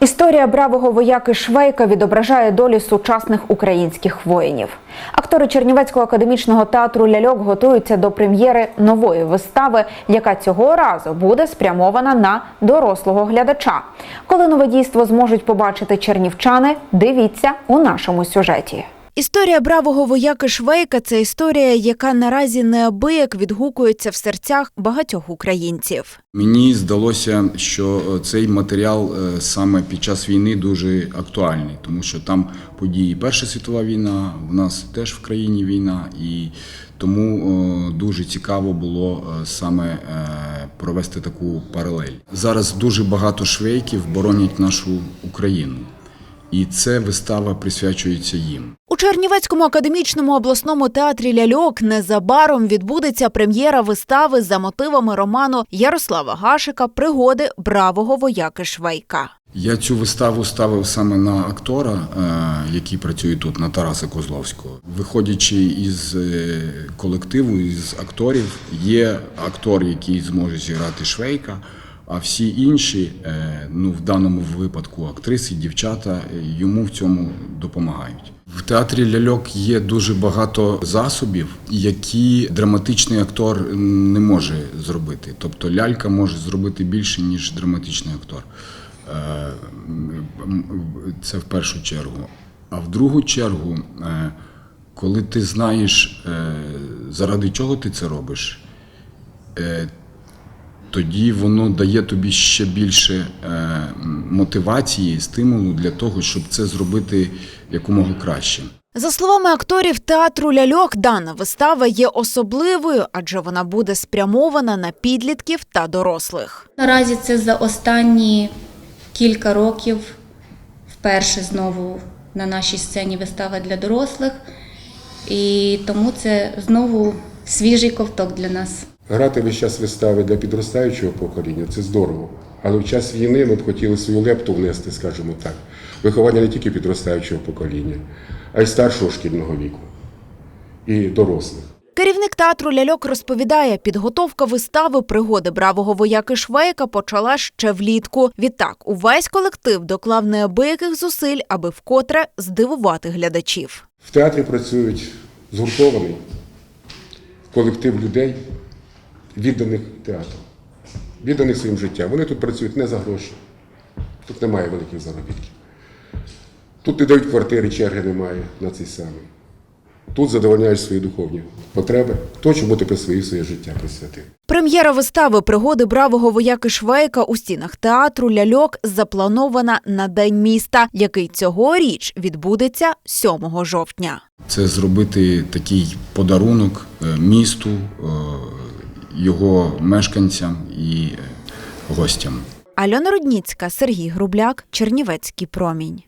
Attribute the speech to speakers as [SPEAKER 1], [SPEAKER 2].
[SPEAKER 1] Історія бравого вояки Швейка відображає долі сучасних українських воїнів. Актори Чернівецького академічного театру Ляльок готуються до прем'єри нової вистави, яка цього разу буде спрямована на дорослого глядача. Коли нове дійство зможуть побачити чернівчани, дивіться у нашому сюжеті. Історія бравого вояки Швейка це історія, яка наразі неабияк відгукується в серцях багатьох українців.
[SPEAKER 2] Мені здалося, що е, цей матеріал е, саме під час війни дуже актуальний, тому що там події Перша світова війна, в нас теж в країні війна, і тому е, дуже цікаво було саме провести таку паралель. Зараз дуже багато швейків боронять нашу Україну, і це вистава присвячується їм.
[SPEAKER 1] У Чернівецькому академічному обласному театрі Ляльок незабаром відбудеться прем'єра вистави за мотивами роману Ярослава Гашика Пригоди бравого вояки Швейка.
[SPEAKER 2] Я цю виставу ставив саме на актора, е, який працює тут, на Тараса Козловського. Виходячи із е, колективу, із акторів, є актор, який зможе зіграти Швейка, а всі інші, е, ну в даному випадку актриси, дівчата, е, йому в цьому допомагають. В театрі ляльок є дуже багато засобів, які драматичний актор не може зробити. Тобто лялька може зробити більше, ніж драматичний актор. Е, Це в першу чергу. А в другу чергу, коли ти знаєш, заради чого ти це робиш, тоді воно дає тобі ще більше е, мотивації, стимулу для того, щоб це зробити якомога краще.
[SPEAKER 1] За словами акторів театру Ляльок, дана вистава є особливою, адже вона буде спрямована на підлітків та дорослих.
[SPEAKER 3] Наразі це за останні кілька років вперше знову на нашій сцені вистава для дорослих, і тому це знову свіжий ковток для нас.
[SPEAKER 4] Грати весь час вистави для підростаючого покоління це здорово. Але в час війни ми б хотіли свою лепту внести, скажімо так, виховання не тільки підростаючого покоління, а й старшого шкільного віку і дорослих.
[SPEAKER 1] Керівник театру Ляльок розповідає, підготовка вистави пригоди бравого вояки Швейка почала ще влітку. Відтак, увесь колектив доклав неабияких зусиль, аби вкотре здивувати глядачів.
[SPEAKER 4] В театрі працюють згуртований колектив людей, відданих театру, відданих своїм життям. Вони тут працюють не за гроші. Тут немає великих заробітків. Тут не дають квартири, черги немає на цей самий. Тут задовольняють свої духовні потреби, то, чому ти присвоїв своє життя присвятив.
[SPEAKER 1] Прем'єра вистави пригоди бравого вояки Швейка у стінах театру Ляльок запланована на День міста, який цьогоріч відбудеться 7 жовтня.
[SPEAKER 2] Це зробити такий подарунок е, місту, е, його мешканцям і е, гостям.
[SPEAKER 1] Альона Рудніцька, Сергій Грубляк, Чернівецький промінь.